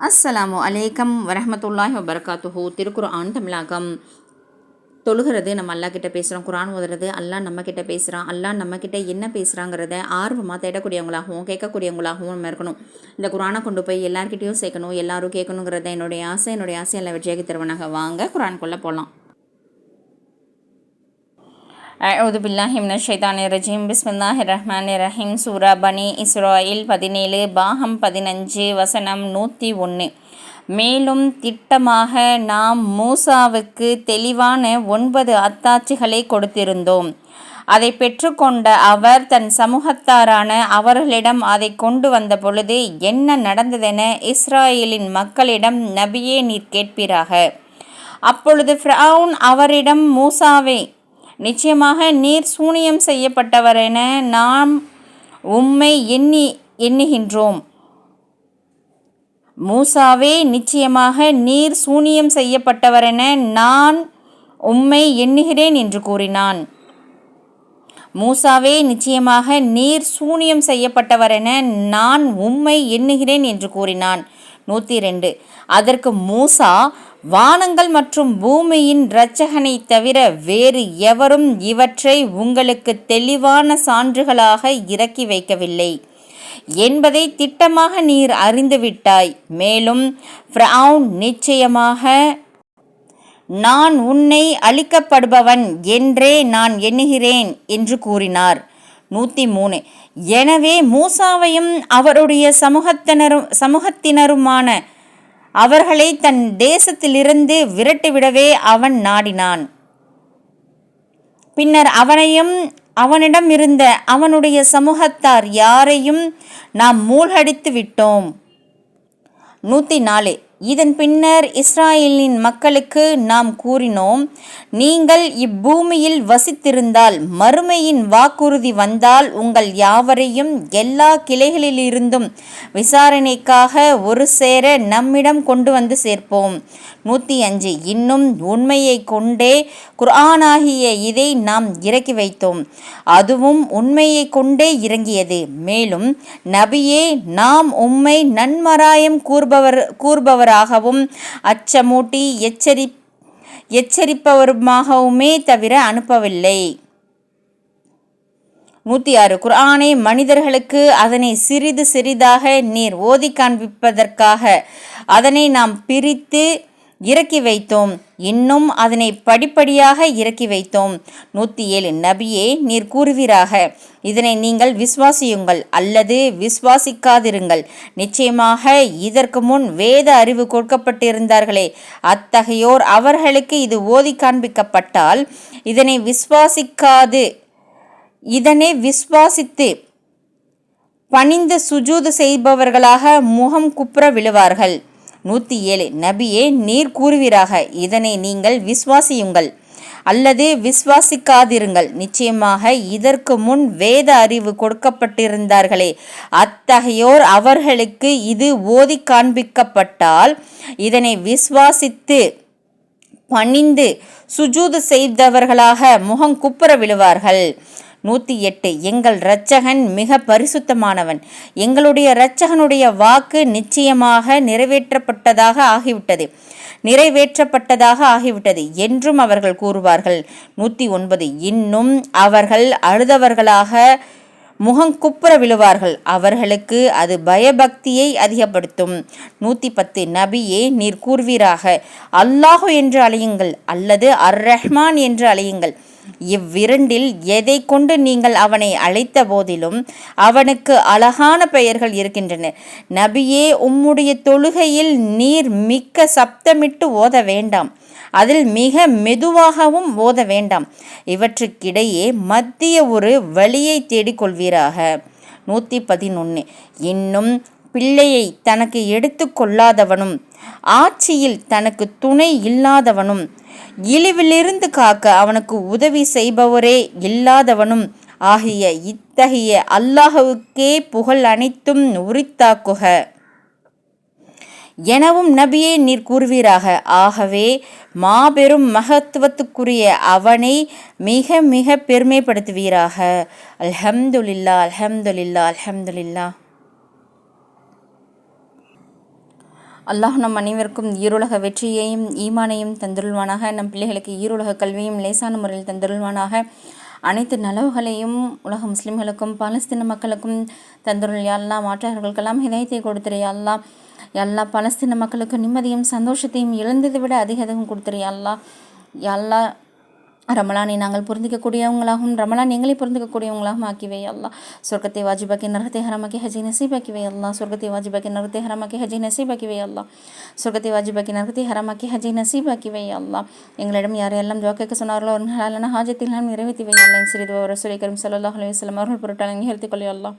அஸ்ஸலாமு அலைக்கம் வரமத்துல்லாஹி வபரகாத்துஹு. திருக்குர்ஆன் தமிழாக்கம் தொழுகிறது நம்ம அல்லா கிட்ட பேசுகிறோம் குரான் ஓதுறது அல்லாஹ் நம்ம கிட்ட பேசுகிறான் அல்லாஹ் நம்ம கிட்ட என்ன பேசுகிறாங்கிறத ஆர்வமாக தேடக்கூடியவங்களாகவும் கேட்கக்கூடியவங்களாகவும் நம்ம இருக்கணும். இந்த குரானை கொண்டு போய் எல்லார்கிட்டையும் சேர்க்கணும் எல்லாரும் கேட்கணுங்கிறத என்னுடைய ஆசை என்னுடைய ஆசை எல்லாம் வெற்றியாகி தருவனாக. வாங்க குரான்குள்ளே போகலாம் அவுது பில்லாஹி மின ரஜீம். பிஸ்மில்லாஹி ரஹ்மான் ரஹீம். சூரா பனி இஸ்ராயில் பதினேழு பாகம் பதினஞ்சு வசனம் நூற்றி ஒன்று மேலும் திட்டமாக நாம் மூசாவுக்கு தெளிவான ஒன்பது அத்தாட்சிகளை கொடுத்திருந்தோம். அதை பெற்றுக்கொண்ட அவர் தன் சமூகத்தாரான அவர்களிடம் அதை கொண்டு வந்த பொழுது என்ன நடந்ததென இஸ்ராயலின் மக்களிடம் நபியே நீர் கேட்பீராக. அப்பொழுது ஃப்ரவுன் அவரிடம் மூசாவை நிச்சயமாக நீர் சூனியம் செய்யப்பட்டவரென நாம் உம்மை எண்ணி எண்ணுகின்றோம். மூசாவே நிச்சயமாக நீர் சூனியம் செய்யப்பட்டவரென நான் உம்மை எண்ணுகிறேன் என்று கூறினான். மூசாவே நிச்சயமாக நீர் சூனியம் செய்யப்பட்டவரென நான் உம்மை எண்ணுகிறேன் என்று கூறினான். நூற்றி ரெண்டு. அதற்கு மூசா வானங்கள் மற்றும் பூமியின் இரட்சகனை தவிர வேறு எவரும் இவற்றை உங்களுக்கு தெளிவான சான்றுகளாக இறக்கி வைக்கவில்லை. என்பதை திட்டமாக நீர் அறிந்துவிட்டாய். மேலும் ஃப்ரவுன் நிச்சயமாக நான் உன்னை அழிக்கப்படுபவன் என்றே நான் எண்ணுகிறேன் என்று கூறினார். நூற்றி மூணு எனவே மூசாவையும் அவருடைய சமூகத்தினரும் சமூகத்தினருமான அவர்களை தன் தேசத்திலிருந்து விரட்டிவிடவே அவன் நாடினான். பின்னர் அவனையும் அவனிடம் இருந்த அவனுடைய சமூகத்தார் யாரையும் நாம் மூழ்கடித்து விட்டோம் நூற்றி நாலு இதன் பின்னர் இஸ்ராயேலின் மக்களுக்கு நாம் கூறினோம் நீங்கள் இப்பூமியில் வசித்திருந்தால் மறுமையின் வாக்குறுதி வந்தால் உங்கள் யாவரையும் எல்லா கிளைகளிலிருந்தும் விசாரணைக்காக ஒரு சேர நம்மிடம் கொண்டு வந்து சேர்ப்போம். நூற்றி அஞ்சு இன்னும் உண்மையை கொண்டே குர்ஆனாகிய இதை நாம் இறக்கி வைத்தோம். அதுவும் உண்மையை கொண்டே இறங்கியது. மேலும் நபியே நாம் உம்மை நன்மராயம் கூறுபவர் கூறுபவராகவும் அச்சமூட்டி எச்சரி எச்சரிப்பவருமாகவுமே தவிர அனுப்பவில்லை. நூற்றி ஆறு குர்ஆனை மனிதர்களுக்கு அதனை சிறிது சிறிதாக நீர் ஓதி காண்பிப்பதற்காக அதனை நாம் பிரித்து இறக்கி வைத்தோம். இன்னும் அதனை படிப்படியாக இறக்கி வைத்தோம். நூற்றி ஏழு நபியே நீர் கூறுவீராக. இதனை நீங்கள் விசுவாசியுங்கள் அல்லது விசுவாசிக்காதிருங்கள். நிச்சயமாக இதற்கு முன் வேத அறிவு கொடுக்கப்பட்டிருந்தார்களே. அத்தகையோர் அவர்களுக்கு இது ஓதி காண்பிக்கப்பட்டால் இதனை விசுவாசிக்காது இதனை விசுவாசித்து பணிந்து சுஜூது செய்பவர்களாக முகம் குப்புற விழுவார்கள். நூற்றி ஏழு நபியே நீர் கூறுவீராக. இதனை நீங்கள் விஸ்வாசியுங்கள் அல்லது விஸ்வாசிக்காதிருங்கள் நிச்சயமாக இதற்கு முன் வேத அறிவு கொடுக்கப்பட்டிருந்தார்களே. அத்தகையோர் அவர்களுக்கு இது ஓதி காண்பிக்கப்பட்டால் இதனை விஸ்வாசித்து பணிந்து சுஜூது செய்தவர்களாக முகம் குப்புற விழுவார்கள். நூற்றி எட்டு. எங்கள் இரட்சகன் மிக பரிசுத்தமானவன். எங்களுடைய இரட்சகனுடைய வாக்கு நிச்சயமாக நிறைவேற்றப்பட்டதாக ஆகிவிட்டது. நிறைவேற்றப்பட்டதாக ஆகிவிட்டது என்றும் அவர்கள் கூறுவார்கள். நூற்றி ஒன்பது. இன்னும் அவர்கள் அழுதவர்களாக முகங்குப்புற விழுவார்கள். அவர்களுக்கு அது பயபக்தியை அதிகப்படுத்தும். நூற்றி பத்து. நபியே நீர் கூறுவீராக அல்லாஹு என்று அழையுங்கள் அல்லது அர் ரஹ்மான் என்று அழையுங்கள். இவ்விரண்டில் எதை கொண்டு நீங்கள் அவனை அழைத்த போதிலும் அவனுக்கு அழகான பெயர்கள் இருக்கின்றன. நபியே உம்முடைய தொழுகையில் நீர் மிக்க சப்தமிட்டு ஓத வேண்டாம். அதில் மிக மெதுவாகவும் ஓத வேண்டாம். இவற்றுக்கிடையே மத்திய ஒரு வழியை தேடிக்கொள்வீராக. நூற்றி பதினொன்று இன்னும் பிள்ளையை தனக்கு எடுத்து கொள்ளாதவனும் ஆட்சியில் தனக்கு துணை இல்லாதவனும் இழிவிலிருந்து காக்க அவனுக்கு உதவி செய்பவரே இல்லாதவனும் ஆகிய இத்தகைய அல்லாஹுவுக்கே புகழ் அனைத்தும் உரித்தாக்குக. எனவும் நபியே நீர் கூறுவீராக. ஆகவே மாபெரும் மகத்துவத்துக்குரிய அவனை மிக மிக பெருமைப்படுத்துவீராக. அல்ஹம்துலில்லா அல்ஹம்துலில்லா அல்ஹம்துலில்லா அல்லாஹ் நம் அனைவருக்கும் ஈருலக வெற்றியையும் ஈமானையும் தந்துருள்வானாக. நம் பிள்ளைகளுக்கு ஈருலக கல்வியும் லேசான முறையில் தந்துருள்வானாக. அனைத்து நலவுகளையும் உலக முஸ்லிம்களுக்கும் பாலஸ்தீன மக்களுக்கும் தந்துருள். யாழ்லா மாற்றார்களுக்கெல்லாம் இதயத்தை கொடுத்துரு யாழ்லா எல்லா பலஸ்தீன மக்களுக்கு நிம்மதியும் சந்தோஷத்தையும் இழந்ததை விட அதிக அதிகம் கொடுத்துரு யாழ்லா யாழ்லா ரமலானை நாங்கள் புரிந்திக்கக்கூடியவங்களாகவும் ரமலான் எங்களை புரிந்துக்கக்கூடியவங்களாகவும் ஆக்கிவை அல்லா சொர்க்கத்தை வாஜிபாக்கி நரத்தை ஹரமாக்கி ஹஜி நசீபாக்கிவே அல்லா சொர்க்கத்தை வாஜிபாக்கி நரத்தை ஹரமாக்கி ஹஜி நசீபாக்கிவே அல்லா சொர்க்கத்தை வாஜிபாக்கி நரத்தை ஹரமாக்கி ஹஜி நசீபாக்கிவே அல்லா எங்களிடம் யாரெல்லாம் துவா சொன்னார்களோ ஒரு ஹலாலான ஹாஜத்தில் நிறைவேற்றி வை அல்லா சிறிது ரசூலை கரும் சல்லாஹ் அலுவலம் அவர்கள் பொருட்டாளன் நிகழ்த்தி கொள்ளையல்லாம்